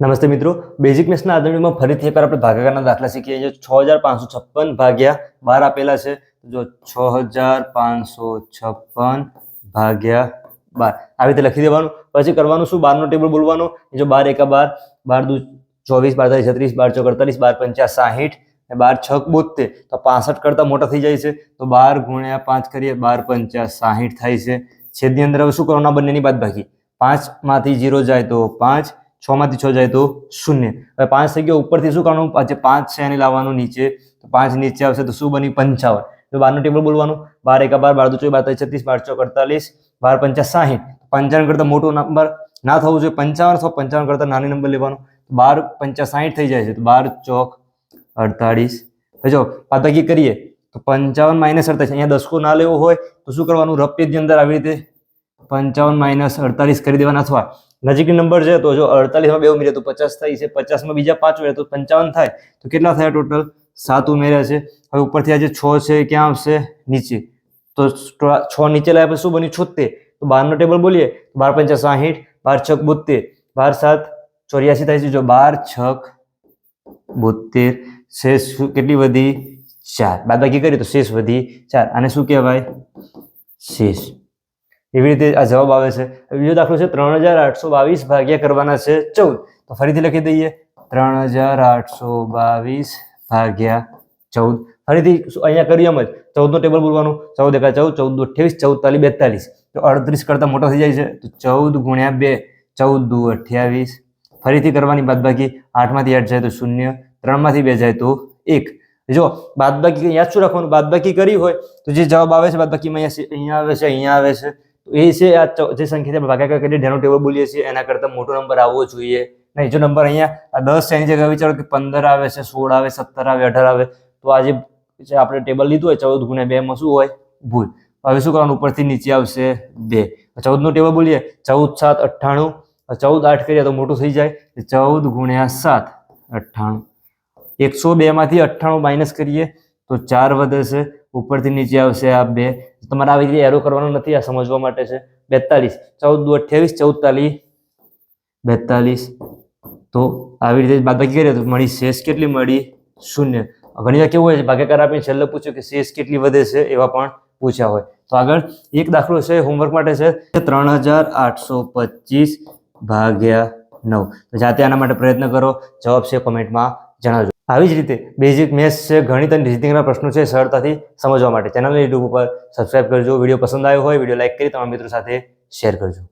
નમસ્તે મિત્રો. બેઝિક મેથ્સના આદરણીમાં ફરીથી એકવાર આપણે ભાગાકારના દાખલા શીખીએ. છીએ છ હજાર પાંચસો છપ્પન ભાગ્યા બાર આપેલા છે. જો છ હજાર પાંચસો છપ્પન ભાગ્યા બાર. આવી રીતે લખી દેવાનું. પછી કરવાનું શું? બારનો ટેબલ બોલવાનો. જો બાર એકા બાર બાર દુ ચોવીસ, બાર તારીખ છત્રીસ, બાર ચોક અડતાલીસ બાર પંચા સાહીઠ અને બાર છક બોતેર તો પાસઠ કરતાં મોટા થઈ જાય છે. તો બાર ગુણ્યા પાંચ કરીએ, બાર પંચા સાહીઠ થાય છે. છેદની અંદર હવે શું કરવાના બંનેની બાદ ભાગી પાંચમાંથી જીરો જાય તો પાંચ. છ માંથી છ જાય તો શૂન્ય. હવે પાંચ થઈ ગયો ઉપરથી શું કરવાનું? પાછે પાંચ છે એને લાવવાનું નીચે. તો પાંચ નીચે આવશે તો શું બની? પંચાવન. તો બારનું ટેબલ બોલવાનું. બાર એકા બાર બાર દુ ચોવીસ બાર ત્રીસ છત્રીસ, બાર ચોક અડતાલીસ, બાર પંચા સાહીઠ. પંચાવન કરતાં મોટો નંબર ના થવું જોઈએ. પંચાવન અથવા પંચાવન કરતાં નાની નંબર લેવાનો. બાર પંચા સાહીઠ થઈ જાય છે. તો બાર ચોક અડતાળીસ. હવે જો પાતકી કરીએ. તો પંચાવન માઇનસ અડતાલીસ અહીંયા દસકો ના લેવો હોય તો શું કરવાનું? રફ અંદર આવી રીતે પંચાવન માઇનસ અડતાલીસ કરી દેવાના અથવા નજીકની નંબર છે તો જો અડતાલીસમાં બે ઉમેરીએ તો પચાસ થાય છે પચાસમાં બીજા પાંચ ઉમેરે તો પંચાવન થાય. તો કેટલા થયા ટોટલ સાત ઉમેર્યા છે. હવે ઉપરથી આજે છ છે ક્યાં આવશે? નીચે. તો છ નીચે લાવ્યા પછી શું બન્યું? છોતેર તો બારનો ટેબલ બોલીએ. બાર પંચા સાહીઠ, બાર છક બોતેર બાર સાત, ચોર્યાસી થાય છે. જો બાર છક બોતેર શેષ કેટલી વધી? ચાર. બાદબાકી કરીએ તો શેષ વધી ચાર. આને શું કહેવાય? શેષ. એવી રીતે આ જવાબ આવે છે. બીજો દાખલો છે, ત્રણ હજાર આઠસો બાવીસ ભાગ્યા કરવાના છે ચૌદ. તો ફરીથી લખી દઈએ. ત્રણ હજાર આઠસો બાવીસ ભાગ્યા ચૌદ. ફરીથી અહીંયા કરીએ એમ જ. ચૌદનો ટેબલ બોલવાનું ચૌદ એકા ચૌદ ચૌદ દુ અઠ્યાવીસ, ચૌદ તાલી બેતાલીસ. તો અડત્રીસ કરતાં મોટો થઈ જાય છે. તો ચૌદ ગુણ્યા બે ચૌદ દુ અઠ્યાવીસ. ફરીથી કરવાની બાદબાકી આઠમાંથી આઠ જાય તો શૂન્ય, ત્રણમાંથી બે જાય તો એક. જો બાદબાકી યાદ શું રાખવાનું? બાદબાકી કરી હોય તો જે જવાબ આવે છે, બાદબાકીમાં અહીંયા આવે છે, અહીંયા આવે છે. એ છે આ જે સંખ્યા આપણે ભાગાકાર કરીને જેનો ટેબલ બોલીએ છીએ, એના કરતાં મોટો નંબર આવવો જોઈએ. નહીં, જો નંબર અહીંયા દસ એની જગ્યાએ વિચારો કે પંદર આવે છે, સોળ આવે, સત્તર આવે, અઢાર આવે, તો આ જે આપણે ટેબલ લીધું હોય, ચૌદ ગુણ્યા બેમાં શું હોય? ભૂલ. હવે શું કરવાનું? ઉપરથી નીચે આવશે બે. ચૌદનું ટેબલ બોલીએ. ચૌદ, સાત, અઠ્ઠાણું. ચૌદ આઠ કરીએ તો મોટું થઈ જાય. ચૌદ ગુણ્યા સાત, અઠ્ઠાણું. એકસો બેમાંથી અઠ્ઠાણું માઇનસ કરીએ તો ચાર વધે છે. ઉપરથી નીચે આવશે આ બે. તમારે આવી રીતે એરો કરવાનો નથી, આ સમજવા માટે છે. બેતાલીસ. ચૌદ દુ અઠ્યાવીસ ચૌદતાલીસ બેતાલીસ. તો આવી રીતે બાદબાકી કરીએ તો મળી શેષ કેટલી મળી? શૂન્ય. ઘણી વાર કેવું હોય છે ભાગ્યકાર આપીને છેલ્લે પૂછ્યું કે શેષ કેટલી વધે છે, એવા પણ પૂછ્યા હોય. તો આગળ એક દાખલો છે હોમવર્ક માટે છે. ત્રણ હજાર આઠસો પચીસ ભાગ્યા નવ. તો જાતે આના માટે પ્રયત્ન કરો. જવાબ છે કોમેન્ટમાં જણાવજો. આવી જ રીતે બેઝિક મેથ્સ છે, ગણિત અને રીઝનિંગના પ્રશ્નો છે, સરળતાથી સમજવા માટે. ચેનલ યુટ્યુબ ઉપર સબસ્ક્રાઇબ કરજો. વીડિયો પસંદ આવ્યો હોય, વીડિયો લાઇક કરી તમારા મિત્રો સાથે શેર કરજો.